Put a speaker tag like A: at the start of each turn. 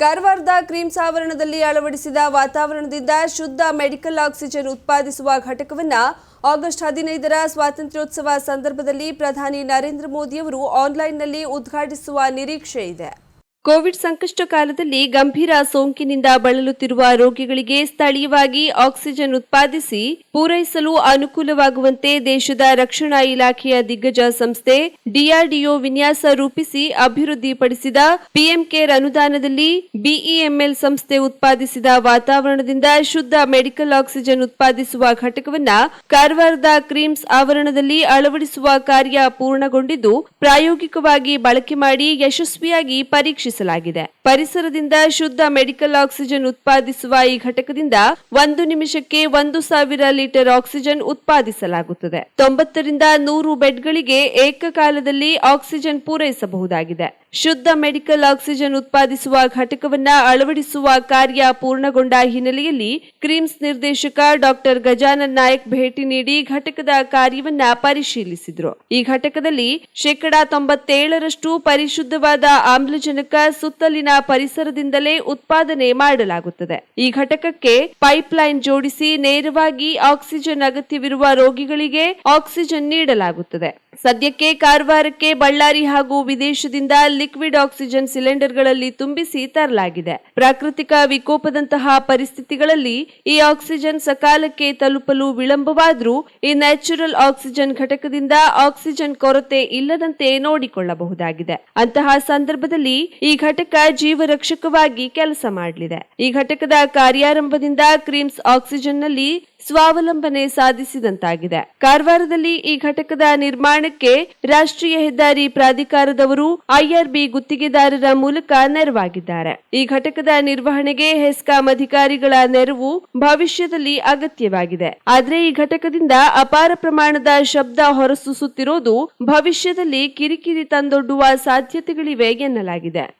A: ಕಾರವಾರದ ಕ್ರೀಮ್ಸ್ ಆವರಣದಲ್ಲಿ ಅಳವಡಿಸಿದ ವಾತಾವರಣದಿಂದ ಶುದ್ಧ ಮೆಡಿಕಲ್ ಆಕ್ಸಿಜನ್ ಉತ್ಪಾದಿಸುವ ಘಟಕವನ್ನು ಆಗಸ್ಟ್ ಹದಿನೈದರ ಸ್ವಾತಂತ್ರ್ಯೋತ್ಸವ ಸಂದರ್ಭದಲ್ಲಿ ಪ್ರಧಾನಿ ನರೇಂದ್ರ ಮೋದಿಯವರು ಆನ್ಲೈನ್ನಲ್ಲಿ ಉದ್ಘಾಟಿಸುವ ನಿರೀಕ್ಷೆ ಇದೆ. ಕೋವಿಡ್ ಸಂಕಷ್ಟ ಕಾಲದಲ್ಲಿ ಗಂಭೀರ ಸೋಂಕಿನಿಂದ ಬಳಲುತ್ತಿರುವ ರೋಗಿಗಳಿಗೆ ಸ್ಥಳೀಯವಾಗಿ ಆಕ್ಸಿಜನ್ ಉತ್ಪಾದಿಸಿ ಪೂರೈಸಲು ಅನುಕೂಲವಾಗುವಂತೆ ದೇಶದ ರಕ್ಷಣಾ ಇಲಾಖೆಯ ದಿಗ್ಗಜ ಸಂಸ್ಥೆ ಡಿಆರ್ಡಿಒ ವಿನ್ಯಾಸ ರೂಪಿಸಿ ಅಭಿವೃದ್ಧಿಪಡಿಸಿದ ಪಿಎಂ ಕೇರ್ ಅನುದಾನದಲ್ಲಿ ಬಿಇಎಂಎಲ್ ಸಂಸ್ಥೆ ಉತ್ಪಾದಿಸಿದ ವಾತಾವರಣದಿಂದ ಶುದ್ಧ ಮೆಡಿಕಲ್ ಆಕ್ಸಿಜನ್ ಉತ್ಪಾದಿಸುವ ಘಟಕವನ್ನು ಕಾರವಾರದ ಕ್ರೀಮ್ಸ್ ಆವರಣದಲ್ಲಿ ಅಳವಡಿಸುವ ಕಾರ್ಯ ಪೂರ್ಣಗೊಂಡಿದ್ದು, ಪ್ರಾಯೋಗಿಕವಾಗಿ ಬಳಕೆ ಮಾಡಿ ಯಶಸ್ವಿಯಾಗಿ ಪರೀಕ್ಷಿಸಲಾಗಿದೆ ಪರಿಸರದಿಂದ ಶುದ್ಧ ಮೆಡಿಕಲ್ ಆಕ್ಸಿಜನ್ ಉತ್ಪಾದಿಸುವ ಈ ಘಟಕದಿಂದ ಒಂದು ನಿಮಿಷಕ್ಕೆ ಒಂದು ಸಾವಿರ ಲೀಟರ್ ಆಕ್ಸಿಜನ್ ಉತ್ಪಾದಿಸಲಾಗುತ್ತದೆ. ತೊಂಬತ್ತರಿಂದ ನೂರು ಬೆಡ್ಗಳಿಗೆ ಏಕಕಾಲದಲ್ಲಿ ಆಕ್ಸಿಜನ್ ಪೂರೈಸಬಹುದಾಗಿದೆ. ಶುದ್ಧ ಮೆಡಿಕಲ್ ಆಕ್ಸಿಜನ್ ಉತ್ಪಾದಿಸುವ ಘಟಕವನ್ನ ಅಳವಡಿಸುವ ಕಾರ್ಯ ಪೂರ್ಣಗೊಂಡ ಹಿನ್ನೆಲೆಯಲ್ಲಿ ಕ್ರೀಮ್ಸ್ ನಿರ್ದೇಶಕ ಡಾಕ್ಟರ್ ಗಜಾನನ್ ನಾಯಕ್ ಭೇಟಿ ನೀಡಿ ಘಟಕದ ಕಾರ್ಯವನ್ನ ಪರಿಶೀಲಿಸಿದರು. ಈ ಘಟಕದಲ್ಲಿ ಶೇಕಡಾ ತೊಂಬತ್ತೇಳರಷ್ಟು ಪರಿಶುದ್ಧವಾದ ಆಮ್ಲಜನಕ ಸುತ್ತಲಿನ ಪರಿಸರದಿಂದಲೇ ಉತ್ಪಾದನೆ ಮಾಡಲಾಗುತ್ತದೆ. ಈ ಘಟಕಕ್ಕೆ ಪೈಪ್ಲೈನ್ ಜೋಡಿಸಿ ನೇರವಾಗಿ ಆಕ್ಸಿಜನ್ ಅಗತ್ಯವಿರುವ ರೋಗಿಗಳಿಗೆ ಆಕ್ಸಿಜನ್ ನೀಡಲಾಗುತ್ತದೆ. ಸದ್ಯಕ್ಕೆ ಕಾರವಾರಕ್ಕೆ ಬಳ್ಳಾರಿ ಹಾಗೂ ವಿದೇಶದಿಂದ ಲಿಕ್ವಿಡ್ ಆಕ್ಸಿಜನ್ ಸಿಲಿಂಡರ್ಗಳಲ್ಲಿ ತುಂಬಿಸಿ ತರಲಾಗಿದೆ ಪ್ರಾಕೃತಿಕ ವಿಕೋಪದಂತಹ ಪರಿಸ್ಥಿತಿಗಳಲ್ಲಿ ಈ ಆಕ್ಸಿಜನ್ ಸಕಾಲಕ್ಕೆ ತಲುಪಲು ವಿಳಂಬವಾದರೂ ಈ ನ್ಯಾಚುರಲ್ ಆಕ್ಸಿಜನ್ ಘಟಕದಿಂದ ಆಕ್ಸಿಜನ್ ಕೊರತೆ ಇಲ್ಲದಂತೆ ನೋಡಿಕೊಳ್ಳಬಹುದಾಗಿದೆ. ಅಂತಹ ಸಂದರ್ಭದಲ್ಲಿ ಈ ಘಟಕ ಜೀವರಕ್ಷಕವಾಗಿ ಕೆಲಸ ಮಾಡಲಿದೆ. ಈ ಘಟಕದ ಕಾರ್ಯಾರಂಭದಿಂದ ಕ್ರೀಮ್ಸ್ ಆಕ್ಸಿಜನ್ನಲ್ಲಿ ಸ್ವಾವಲಂಬನೆ ಸಾಧಿಸಿದಂತಾಗಿದೆ. ಕಾರವಾರದಲ್ಲಿ ಈ ಘಟಕದ ನಿರ್ಮಾಣಕ್ಕೆ ರಾಷ್ಟ್ರೀಯ ಹೆದ್ದಾರಿ ಪ್ರಾಧಿಕಾರದವರು ಐಆರ್ಬಿ ಗುತ್ತಿಗೆದಾರರ ಮೂಲಕ ನೆರವಾಗಿದ್ದಾರೆ. ಈ ಘಟಕದ ನಿರ್ವಹಣೆಗೆ ಹೆಸ್ಕಾಂ ಅಧಿಕಾರಿಗಳ ನೆರವು ಭವಿಷ್ಯದಲ್ಲಿ ಅಗತ್ಯವಾಗಿದೆ. ಆದರೆ ಈ ಘಟಕದಿಂದ ಅಪಾರ ಪ್ರಮಾಣದ ಶಬ್ದ ಹೊರಸೂಸುತ್ತಿರುವುದು ಭವಿಷ್ಯದಲ್ಲಿ ಕಿರಿಕಿರಿ ತಂದೊಡ್ಡುವ ಸಾಧ್ಯತೆಗಳಿವೆ ಎನ್ನಲಾಗಿದೆ.